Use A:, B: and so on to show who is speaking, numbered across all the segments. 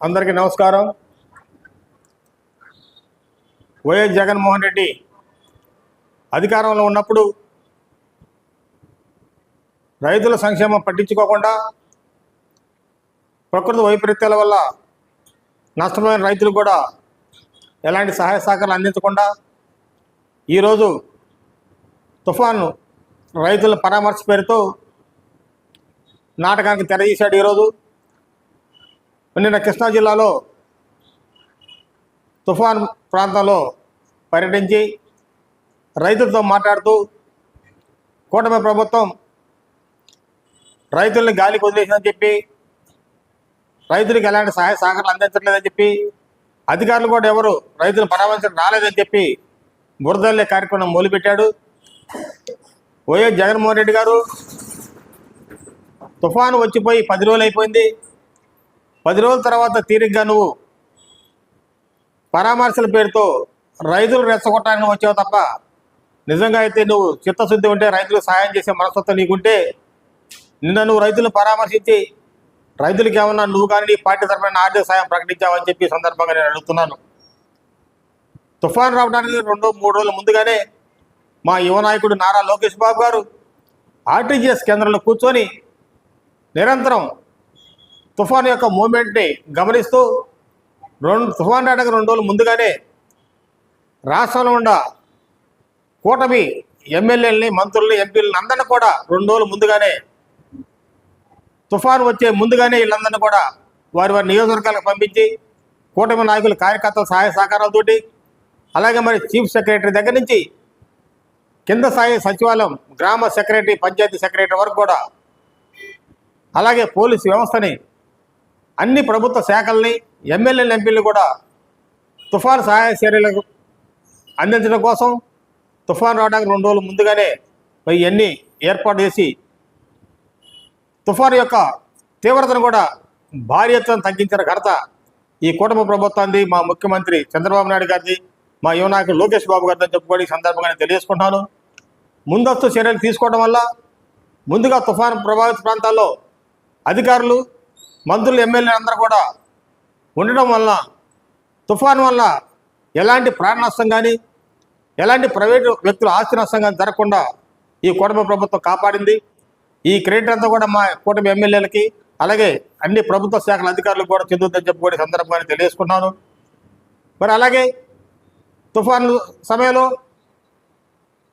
A: అందరికీ నమస్కారం. వైఎస్ జగన్మోహన్ రెడ్డి అధికారంలో ఉన్నప్పుడు రైతుల సంక్షేమం పట్టించుకోకుండా ప్రకృతి వైపరీత్యాల వల్ల నష్టమైన రైతులు కూడా ఎలాంటి సహాయ సహకారాలు అందించకుండా ఈరోజు తుఫాను రైతుల పరామర్శ పేరుతో నాటకానికి తెరదీశాడు ఈరోజు. నిన్న కృష్ణా జిల్లాలో తుఫాన్ ప్రాంతంలో పర్యటించి రైతులతో మాట్లాడుతూ కూటమి ప్రభుత్వం రైతుల్ని గాలికి వదిలేసిందని చెప్పి రైతులకు ఎలాంటి సహాయ సహకారాలు అందించట్లేదని చెప్పి అధికారులు కూడా ఎవరు రైతులు పరామర్శకు రాలేదని చెప్పి బురదల్లే కార్యక్రమం మొదలుపెట్టాడు. వైఎస్ జగన్మోహన్ రెడ్డి గారు తుఫాను వచ్చిపోయి పది రోజులు అయిపోయింది. పది రోజుల తర్వాత తీరిగ్గా నువ్వు పరామర్శల పేరుతో రైతులు రెచ్చగొట్టడానికి వచ్చావు తప్ప నిజంగా అయితే నువ్వు చిత్తశుద్ధి ఉంటే రైతులకు సహాయం చేసే మనస్తత్వం నీకుంటే నిన్న నువ్వు రైతులను పరామర్శించి రైతులకు ఏమన్నా నువ్వు కానీ నీ పార్టీ తరఫున ఆర్థిక సాయం ప్రకటించావని చెప్పి సందర్భంగా నేను అడుగుతున్నాను. తుఫాన్ రావడానికి రెండు మూడు రోజుల ముందుగానే మా యువ నాయకుడు నారా లోకేష్ బాబు గారు ఆర్టీజీఎస్ కేంద్రంలో కూర్చొని నిరంతరం తుఫాన్ యొక్క మూమెంట్ని గమనిస్తూ రెండు తుఫాన్ రావడానికి రెండు రోజులు ముందుగానే రాష్ట్రంలో ఉన్న కూటమి ఎమ్మెల్యేలని మంత్రుల్ని ఎంపీలని అందరిని కూడా రెండు రోజులు ముందుగానే తుఫాన్ వచ్చే ముందుగానే వీళ్ళందరినీ కూడా వారి వారి నియోజకవర్గాలకు పంపించి కూటమి నాయకుల కార్యకర్తల సహాయ సహకారాలతోటి అలాగే మరి చీఫ్ సెక్రటరీ దగ్గర నుంచి కింద స్థాయి సచివాలయం గ్రామ సెక్రటరీ పంచాయతీ సెక్రటరీ వరకు కూడా అలాగే పోలీసు వ్యవస్థని అన్ని ప్రభుత్వ శాఖల్ని ఎమ్మెల్యేలు ఎంపీలు కూడా తుఫాను సహాయ చర్యలకు అందించడం కోసం తుఫాను రావడానికి రెండు రోజులు ముందుగానే ఇవన్నీ ఏర్పాటు చేసి తుఫాను యొక్క తీవ్రతను కూడా భారీ ఎత్తున తగ్గించిన ఘనత ఈ కూటమి ప్రభుత్వాన్ని మా ముఖ్యమంత్రి చంద్రబాబు నాయుడు గారిది మా యువనాయకుడు లోకేష్ బాబు గారితో చెప్పుకొని ఈ సందర్భంగా నేను తెలియజేసుకుంటున్నాను ముందస్తు చర్యలు తీసుకోవడం వల్ల ముందుగా తుఫాను ప్రభావిత ప్రాంతాల్లో అధికారులు మంత్రులు ఎమ్మెల్యే అందరూ కూడా ఉండడం వలన తుఫాన్ వల్ల ఎలాంటి ప్రాణ నష్టం కానీ ఎలాంటి ప్రైవేటు వ్యక్తుల ఆస్తి నష్టం కానీ జరగకుండా ఈ కూటమి ప్రభుత్వం కాపాడింది. ఈ క్రెడిట్ అంతా కూడా మా కూటమి ఎమ్మెల్యేలకి అలాగే అన్ని ప్రభుత్వ శాఖల అధికారులకు కూడా చెందుతుందని చెప్పుకొని ఈ సందర్భంగా తెలియజేసుకున్నాను మరి అలాగే తుఫాను సమయంలో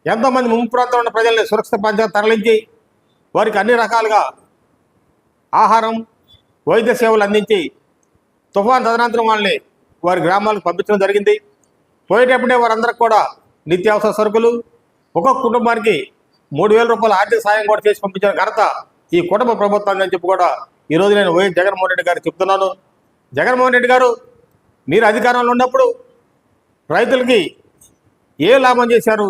A: ఎంతోమంది ముంపు ప్రాంతంలో ఉన్న ప్రజల్ని సురక్షిత ప్రాంతాలకు తరలించి వారికి అన్ని రకాలుగా ఆహారం వైద్య సేవలు అందించి తుఫాన్ తదనంతరం వాళ్ళని వారి గ్రామాలకు పంపించడం జరిగింది. పోయేటప్పుడే వారందరికి కూడా నిత్యావసర సరుకులు ఒక్కొక్క కుటుంబానికి మూడు వేల రూపాయల ఆర్థిక సాయం కూడా చేసి పంపించిన ఘనత ఈ కుటుంబ ప్రభుత్వాన్ని అని చెప్పి కూడా ఈరోజు నేను వైఎస్ జగన్మోహన్ రెడ్డి గారికి చెప్తున్నాను. జగన్మోహన్ రెడ్డి గారు మీరు అధికారంలో ఉన్నప్పుడు రైతులకి ఏ లాభం చేశారు?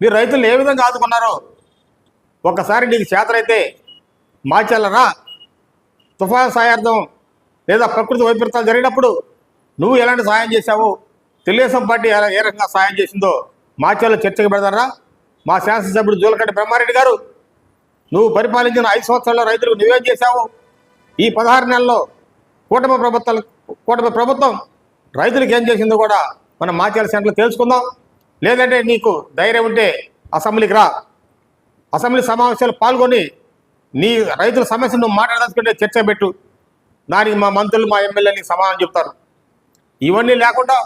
A: మీరు రైతులను ఏ విధంగా ఆదుకున్నారో? ఒక్కసారి నీకు చేతనైతే మార్చాలరా? తుఫాన్ సాయార్థం లేదా ప్రకృతి వైపరీత్యాలు జరిగినప్పుడు నువ్వు ఎలాంటి సాయం చేశావు తెలుగుదేశం పార్టీ ఎలా ఏ రకంగా సాయం చేసిందో మార్చాలో చర్చకు పెడతారా? మా శాసనసభ్యుడు జూలకంటి బ్రహ్మారెడ్డి గారు నువ్వు పరిపాలించిన ఐదు సంవత్సరాల్లో రైతులకు నువ్వేం చేశావు. ఈ పదహారు నెలల్లో కూటమి ప్రభుత్వాలు కూటమి ప్రభుత్వం రైతులకు ఏం చేసిందో కూడా మనం మాచేల సెంటర్లో తెలుసుకుందాం. లేదంటే నీకు ధైర్యం ఉంటే అసెంబ్లీకి రా. అసెంబ్లీ సమావేశాలు పాల్గొని నీ రైతుల సమస్య నువ్వు మాట్లాడదలుచుకుంటే చర్చ పెట్టు. దానికి మా మంత్రులు మా ఎమ్మెల్యేని సమాధానం చెప్తారు. ఇవన్నీ లేకుండా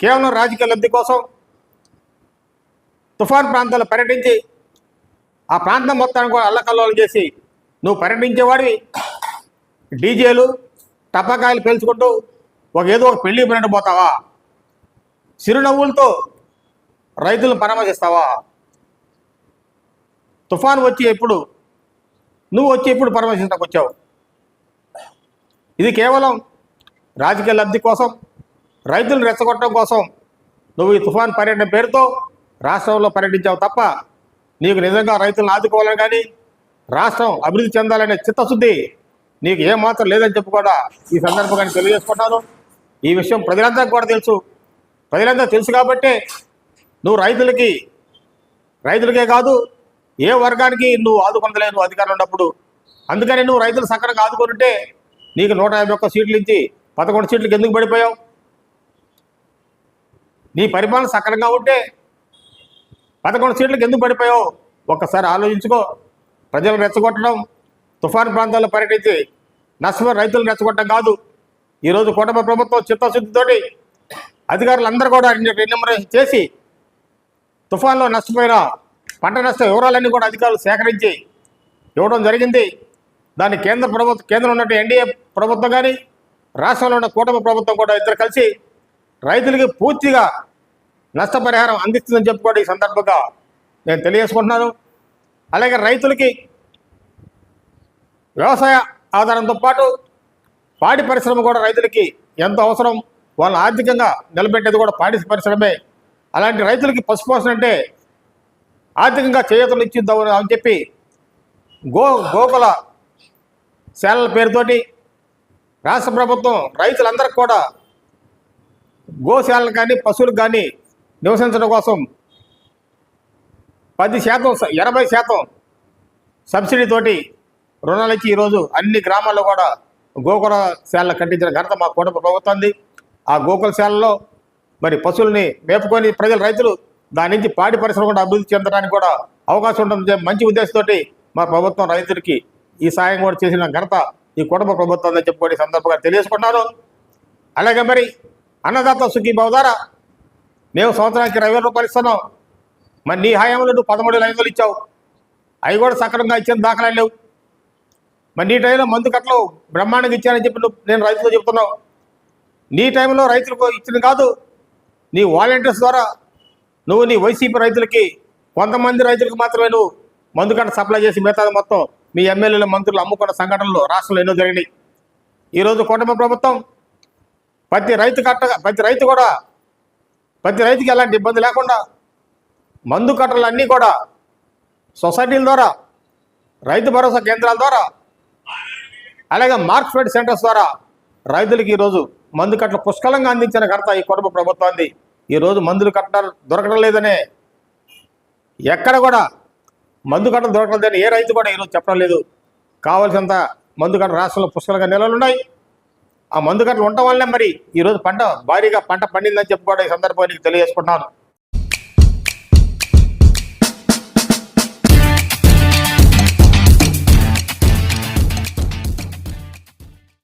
A: కేవలం రాజకీయ లబ్ధి కోసం తుఫాన్ ప్రాంతాల్లో పర్యటించి ఆ ప్రాంతం మొత్తాన్ని కూడా అల్లకల్లోలం చేసి నువ్వు పర్యటించేవాడివి. డీజేలు టపాకాయలు పేల్చుకుంటూ ఒక ఏదో ఒక పెళ్ళి పన్నట్టు పోతావా? చిరునవ్వులతో రైతులను పరామర్శిస్తావా? తుఫాన్ వచ్చి ఎప్పుడు నువ్వు వచ్చి ఎప్పుడు పరామర్శించడానికి వచ్చావు? ఇది కేవలం రాజకీయ లబ్ధి కోసం రైతులను రెచ్చగొట్టడం కోసం నువ్వు ఈ తుఫాన్ పర్యటన పేరుతో రాష్ట్రంలో పర్యటించావు తప్ప నీకు నిజంగా రైతులను ఆదుకోవాలని కానీ రాష్ట్రం అభివృద్ధి చెందాలనే చిత్తశుద్ధి నీకు ఏమాత్రం లేదని చెప్పి కూడా ఈ సందర్భంగా తెలియజేసుకుంటాను ఈ విషయం ప్రజలందరికీ కూడా తెలుసు. ప్రజలందరూ తెలుసు కాబట్టే నువ్వు రైతులకి రైతులకే కాదు ఏ వర్గానికి నువ్వు ఆదుకొనలేవు నువ్వు అధికారం ఉన్నప్పుడు? అందుకని నువ్వు రైతులు సక్రమంగా ఆదుకొనింటే నీకు నూట యాభై ఒక్క సీట్లు ఇచ్చి పదకొండు సీట్లకు ఎందుకు పడిపోయావు? నీ పరిపాలన సక్రంగా ఉంటే పదకొండు సీట్లకు ఎందుకు పడిపోయావు? ఒక్కసారి ఆలోచించుకో. ప్రజలు రెచ్చగొట్టడం తుఫాను ప్రాంతాల్లో పర్యటించి నష్టం రైతులు రెచ్చగొట్టడం కాదు. ఈరోజు కూటమి ప్రభుత్వం చిత్తశుద్ధితోటి అధికారులందరూ కూడా ఎన్యూమరేషన్ చేసి తుఫాన్లో నష్టపోయిన పంట నష్ట వివరాలన్నీ కూడా అధికారులు సేకరించి ఇవ్వడం జరిగింది. దాన్ని కేంద్ర ప్రభుత్వం కేంద్రం ఉన్నట్టు ఎన్డీఏ ప్రభుత్వం కానీ రాష్ట్రంలో ఉన్న కూటమి ప్రభుత్వం కూడా ఇద్దరు కలిసి రైతులకి పూర్తిగా నష్టపరిహారం అందిస్తుందని చెప్పుకోవడం ఈ సందర్భంగా నేను తెలియజేసుకుంటున్నాను. అలాగే రైతులకి వ్యవసాయ ఆధారంతో పాటు పాడి పరిశ్రమ కూడా రైతులకి ఎంతో అవసరం. వాళ్ళ ఆర్థికంగా నిలబెట్టేది కూడా పాడి పరిశ్రమే. అలాంటి రైతులకి పశుపోషణ అంటే ఆర్థికంగా చేయూతలు ఇచ్చిద్దాం అని చెప్పి గో గోకుల శాలల పేరుతోటి రాష్ట్ర ప్రభుత్వం రైతులందరికీ కూడా గోశాలను కానీ పశువులకు కానీ నివసించడం కోసం పది శాతం ఎనభై శాతం సబ్సిడీతోటి రుణాలు ఇచ్చి ఈరోజు అన్ని గ్రామాల్లో కూడా గోకుల శాలలు కట్టించిన ఘనత మా కుటుంబ ప్రభుత్వంది. ఆ గోకుల శాలలో మరి పశువుల్ని మేపుకొని ప్రజలు రైతులు దాని నుంచి పాడి పరిశ్రమ కూడా అభివృద్ధి చెందడానికి కూడా అవకాశం ఉంటుంది. మంచి ఉద్దేశంతో మా ప్రభుత్వం రైతులకి ఈ సాయం కూడా చేసిన ఘనత ఈ కుటుంబ ప్రభుత్వం చెప్పుకొని సందర్భంగా తెలియజేసుకుంటున్నాను అలాగే మరి అన్నదాత సుఖీభావ ద్వారా మేము సంవత్సరానికి ఇరవై రూపాయలు ఇస్తున్నాం. మరి నీ హయాంలో నువ్వు పదమూడు వేల ఇచ్చావు. అవి కూడా సక్రమంగా ఇచ్చిన దాఖలా లేవు. మరి నీ టైంలో మందు కట్టలు బ్రహ్మాండంగా ఇచ్చానని చెప్పి నేను రైతులు చెప్తున్నావు. నీ టైంలో రైతులకు ఇచ్చిన కాదు. నీ వాలంటీర్స్ ద్వారా నువ్వు నీ వైసీపీ రైతులకి కొంతమంది రైతులకు మాత్రమే నువ్వు మందు కట్ట సప్లై చేసి మిగతాది మొత్తం మీ ఎమ్మెల్యేల మంత్రులు అమ్ముకున్న సంఘటనలు రాష్ట్రంలో ఎన్నో జరిగినాయి. ఈరోజు కుటుంబ ప్రభుత్వం ప్రతి రైతు కట్ట ప్రతి రైతు కూడా ప్రతి రైతుకి ఎలాంటి ఇబ్బంది లేకుండా మందు కట్టలన్నీ కూడా సొసైటీల ద్వారా రైతు భరోసా కేంద్రాల ద్వారా అలాగే మార్కెట్ సెంటర్స్ ద్వారా రైతులకు ఈరోజు మందు కట్టలు పుష్కలంగా అందించిన ఘనత ఈ కుటుంబ ప్రభుత్వాన్ని ఈరోజు మందులు కట్టడం దొరకడం లేదనే ఎక్కడ కూడా మందు కట్టడం దొరకడం లేదని ఏ రైతు కూడా ఈరోజు చెప్పడం లేదు. కావలసినంత మందు కట్ట రాష్ట్రంలో పుష్కలంగా నిల్వలు ఉన్నాయి. ఆ మందు కట్టలు ఉండటం వల్లనే మరి ఈరోజు పంట భారీగా పంట పండిందని చెప్పుకోవడం ఈ సందర్భంగా నీకు తెలియజేసుకుంటున్నాను.